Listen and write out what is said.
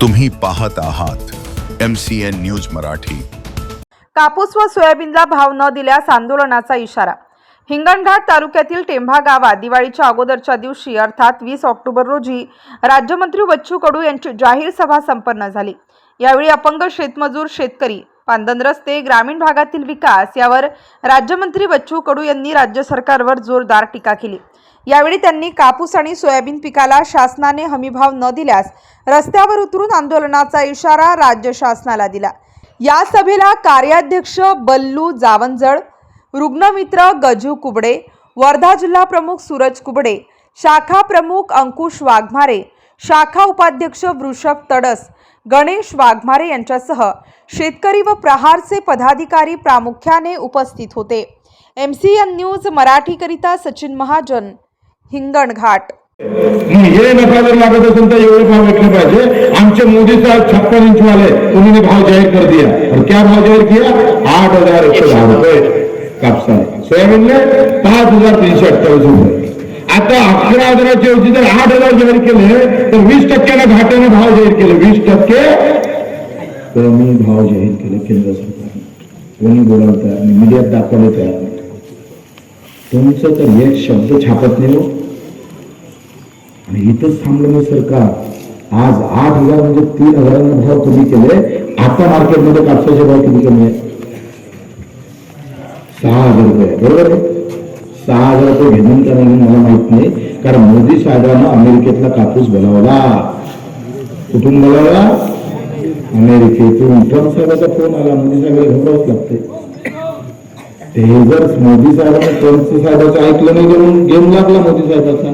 तुम्ही पाहत आहात M C N news Marathi. कापूस व सोयाबीनला भाव न दिल्यास आंदोलनाचा इशारा. हिंगणघाट तालुक्यातील टेंभा गावात दिवाळीच्या अगोदरच्या दिवशी अर्थात वीस ऑक्टोबर रोजी राज्यमंत्री बच्चू कडू यांची जाहीर सभा संपन्न झाली. यावेळी अपंग शेतमजूर शेतकरी पांदन रस्ते ग्रामीण भागातील विकास यावर राज्यमंत्री बच्चू कडू यांनी राज्य सरकारवर जोरदार टीका केली. यावेळी त्यांनी कापूस आणि सोयाबीन पिकाला शासनाने हमीभाव न दिल्यास रस्त्यावर उतरून आंदोलनाचा इशारा राज्य शासनाला दिला. या सभेला कार्याध्यक्ष बल्लू जावंजळ रुग्णमित्र गजू कुबडे वर्धा जिल्हा प्रमुख सूरज कुबडे शाखा प्रमुख अंकुश वाघमारे शाखा उपाध्यक्ष वृषभ तडस गणेश वाघमारे यांच्यासह शेतकरी व प्रहारचे पदाधिकारी प्रामुख्याने उपस्थित होते. एम सी एन न्यूज मराठीकरिता सचिन महाजन हिंगणघाट. हे नफा जर लागत असेल तर एवढे भाव विकले पाहिजे. आमचे मोदी साहब छप्पन इंच वाले उन्होंने भाव जाहीर कर दिया. और क्या भाव जाहीर किया? आठ हजार एकशे दहा रुपये. कापसाने. सोयाबीन में पाच हजार तीनशे अठ्ठावीस रुपये. आता अकरा हजाराच्या ऐवजी जर आठ हज़ार जाहीर केले, तर वीस टक्क्यानं घाट्याने भाव जाहीर केले. वीस टक्के कमी भाव जाहीर केले केंद्र सरकारने. कोणी बोलायला तयार नाही, मीडियात दाखवले तयार नाही. तुमचं तर एक शब्द छापत नाही आणि इथंच थांबलं मग सरकार. आज आठ हज़ार म्हणजे तीन हजारांना भाव कमी केले. आता मार्केटमध्ये कापसाचे भाव किती कमी आहे सहा हज़ार रुपये बरोबर आहे? सहा हजार रुपये घेऊन का नाही मला माहीत नाही कारण मोदी साहेबांना अमेरिकेतला कापूस बनवला कुठून बोलावला? अमेरिकेतून. ट्रम्प साहेबाचा फोन आला मोदी साहेबाला घबरावंच लागते ते जर मोदी साहेबांना ट्रम्प साहेबाचं ऐकलं नाही म्हणून घेऊन लागला मोदी साहेबाचा.